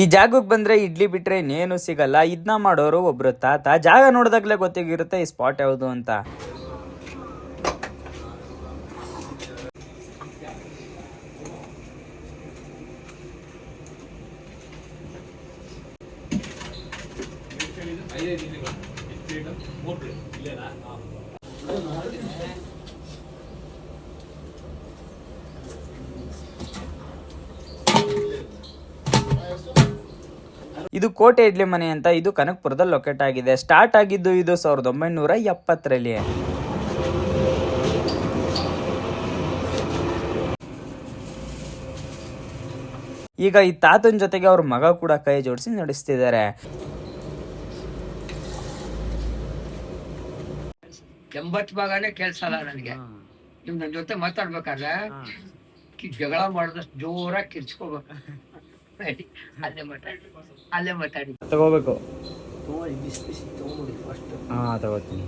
ಈ ಜಾಗಕ್ಕೆ ಬಂದರೆ ಇಡ್ಲಿ ಬಿಟ್ಟರೆ ಇನ್ನೇನು ಸಿಗಲ್ಲ. ಇದನ್ನ ಮಾಡೋರು ಒಬ್ಬರು ತಾತ. ಜಾಗ ನೋಡಿದಾಗಲೇ ಗೊತ್ತಾಗಿರುತ್ತೆ ಈ ಸ್ಪಾಟ್ ಯಾವುದು ಅಂತ. ಇದು ಕೋಟೆ ಇಡ್ಲಿ ಮನೆ ಅಂತ ಇದು ಕನಕಪುರದಲ್ಲಿ ಲೊಕೇಟ್ ಆಗಿದೆ. ಸ್ಟಾರ್ಟ್ ಆಗಿದ್ದು ಇದು ಸಾವಿರದ ಒಂಬೈನೂರ ಎಪ್ಪತ್ತರಲ್ಲಿ. ಈಗ ಈ ತಾತನ ಜೊತೆಗೆ ಅವ್ರ ಮಗ ಕೂಡ ಕೈ ಜೋಡಿಸಿ ನಡೆಸ್ತಿದ್ದಾರೆ. ಎಂಬತ್ತು ಭಾಗನೇ ಕೆಲ್ಸ ಅಲ್ಲ ನನಗೆ. ನಿಮ್ ನನ್ನ ಜೊತೆ ಮಾತಾಡ್ಬೇಕಾದ್ರೆ ಕಿ- ಜಗಳ ಮಾಡಿದಷ್ಟು ಜೋರಾಗಿ ಕಿರ್ಚ್ಕೋಬೇಕು. ಅಲ್ಲೇ ಮಾತಾಡಿ. ಅಲ್ಲೇ ಮಾತಾಡಿ. ತಗೋಬೇಕು. ಹಾ ತಗೋತೀನಿ.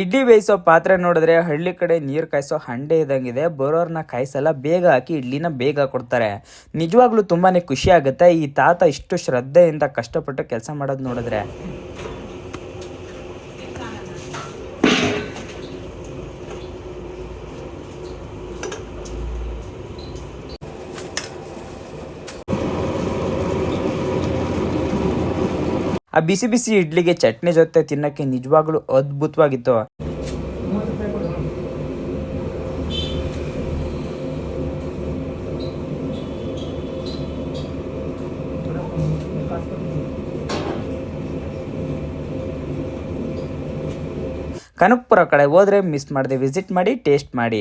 ಇಡ್ಲಿ ಬೇಯಿಸೋ ಪಾತ್ರೆ ನೋಡಿದ್ರೆ ಹಳ್ಳಿ ಕಡೆ ನೀರು ಕಾಯಿಸೋ ಹಂಡೆ ಇದ್ದಂಗಿದೆ. ಬರೋರ್ನ ಕಾಯಿಸಲ್ಲ ಬೇಗ ಹಾಕಿ ಇಡ್ಲಿನ ಬೇಗ ಕೊಡ್ತಾರೆ. ನಿಜವಾಗ್ಲೂ ತುಂಬಾನೇ ಖುಷಿ ಆಗುತ್ತೆ. ಈ ತಾತ ಇಷ್ಟು ಶ್ರದ್ಧೆಯಿಂದ ಕಷ್ಟಪಟ್ಟು ಕೆಲಸ ಮಾಡೋದು ನೋಡಿದ್ರೆ. ಆ ಬಿಸಿ ಬಿಸಿ ಇಡ್ಲಿಗೆ ಚಟ್ನಿ ಜೊತೆ ತಿನ್ನಕ್ಕೆ ನಿಜವಾಗ್ಲೂ ಅದ್ಭುತವಾಗಿತ್ತು. ಕನಕಪುರ ಕಡೆ ಹೋದ್ರೆ ಮಿಸ್ ಮಾಡದೆ ವಿಸಿಟ್ ಮಾಡಿ ಟೇಸ್ಟ್ ಮಾಡಿ.